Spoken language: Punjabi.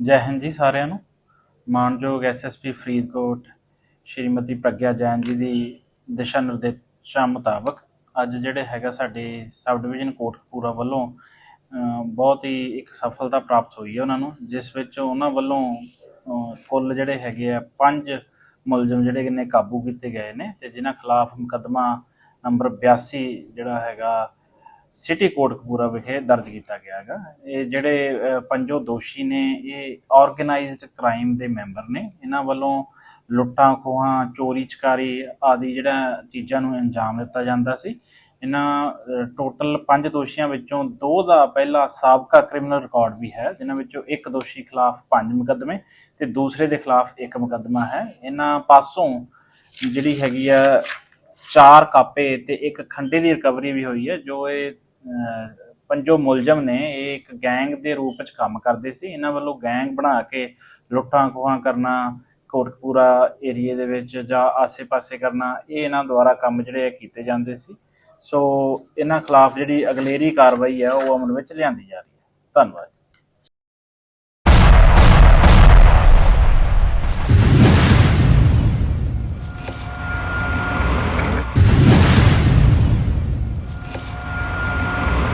ਜੈ ਹਿੰਦ ਜੀ ਸਾਰਿਆਂ ਨੂੰ। ਮਾਨਯੋਗ ਐਸਐਸਪੀ ਫਰੀਦਕੋਟ ਸ਼੍ਰੀਮਤੀ ਪ੍ਰਗਿਆ ਜੈਨ ਜੀ ਦੀ ਦਿਸ਼ਾ ਨਿਰਦੇਸ਼ਾਂ ਮੁਤਾਬਕ ਅੱਜ ਜਿਹੜੇ ਹੈਗਾ ਸਾਡੇ ਸਬ ਡਿਵੀਜ਼ਨ ਕੋਟਕਪੂਰਾ ਵੱਲੋਂ ਬਹੁਤ ਹੀ ਇੱਕ ਸਫਲਤਾ ਪ੍ਰਾਪਤ ਹੋਈ ਹੈ ਉਹਨਾਂ ਨੂੰ, ਜਿਸ ਵਿੱਚ ਉਹਨਾਂ ਵੱਲੋਂ ਕੁੱਲ ਜਿਹੜੇ ਹੈਗੇ ਆ ਪੰਜ ਮੁਲਜ਼ਮ ਜਿਹੜੇ ਨੇ ਕਾਬੂ ਕੀਤੇ ਗਏ ਨੇ ਤੇ ਜਿਨ੍ਹਾਂ ਖਿਲਾਫ ਮੁਕੱਦਮਾ ਨੰਬਰ 82 ਜਿਹੜਾ ਹੈਗਾ ਸਿਟੀ ਕੋਟਕਪੂਰਾ ਵਿਖੇ ਦਰਜ ਕੀਤਾ ਗਿਆ ਹੈਗਾ। ਇਹ ਜਿਹੜੇ ਅਹ, ਪੰਜੋ ਦੋਸ਼ੀ ਨੇ ਇਹ ਆਰਗੇਨਾਈਜ਼ਡ ਕ੍ਰਾਈਮ ਦੇ ਮੈਂਬਰ ਨੇ। ਇਹਨਾਂ ਵੱਲੋਂ ਲੁੱਟਾਂ ਖੋਹਾਂ ਚੋਰੀ ਚਕਾਰੀ ਆਦਿ ਜਿਹੜਾ ਚੀਜ਼ਾਂ ਨੂੰ ਅੰਜਾਮ ਦਿੱਤਾ ਜਾਂਦਾ ਸੀ। ਇਹਨਾਂ ਟੋਟਲ ਪੰਜ ਦੋਸ਼ੀਆਂ ਵਿੱਚੋਂ ਦੋ ਦਾ ਪਹਿਲਾ ਸਾਬਕਾ ਕ੍ਰਿਮੀਨਲ ਰਿਕਾਰਡ ਵੀ ਹੈ ਜਿਨ੍ਹਾਂ ਵਿੱਚੋਂ ਇੱਕ ਦੋਸ਼ੀ ਖਿਲਾਫ ਪੰਜ ਮੁਕੱਦਮੇ ਤੇ ਦੂਸਰੇ ਦੇ ਖਿਲਾਫ ਇੱਕ ਮੁਕੱਦਮਾ ਹੈ। ਇਹਨਾਂ ਪਾਸੋਂ ਜਿਹੜੀ ਹੈਗੀ ਆ ਚਾਰ ਕਾਪੇ ਤੇ ਇੱਕ ਖੰਡੇ ਦੀ ਰਿਕਵਰੀ ਵੀ ਹੋਈ ਹੈ, ਜੋ ਇਹ ਪੰਜੋ ਮੁਲਜ਼ਮ ਨੇ, ਇਹ ਇੱਕ ਗੈਂਗ ਦੇ ਰੂਪ ਵਿੱਚ ਕੰਮ ਕਰਦੇ ਸੀ। ਇਹਨਾਂ ਵੱਲੋਂ ਗੈਂਗ ਬਣਾ ਕੇ ਲੁੱਟਾਂ ਖੋਹਾਂ ਕਰਨਾ, ਕੋਟਕਪੂਰਾ ਏਰੀਏ ਦੇ ਵਿੱਚ ਜਾਂ ਆਸੇ-ਪਾਸੇ ਕਰਨਾ, ਇਹ ਇਹਨਾਂ ਦੁਆਰਾ ਕੰਮ ਜਿਹੜੇ ਕੀਤੇ ਜਾਂਦੇ ਸੀ। ਸੋ ਇਹਨਾਂ ਖਿਲਾਫ ਜਿਹੜੀ ਅਗਲੇਰੀ ਕਾਰਵਾਈ ਹੈ, ਉਹ ਅਮਲ ਵਿੱਚ ਲਿਆਂਦੀ ਜਾ ਰਹੀ ਹੈ। ਧੰਨਵਾਦ।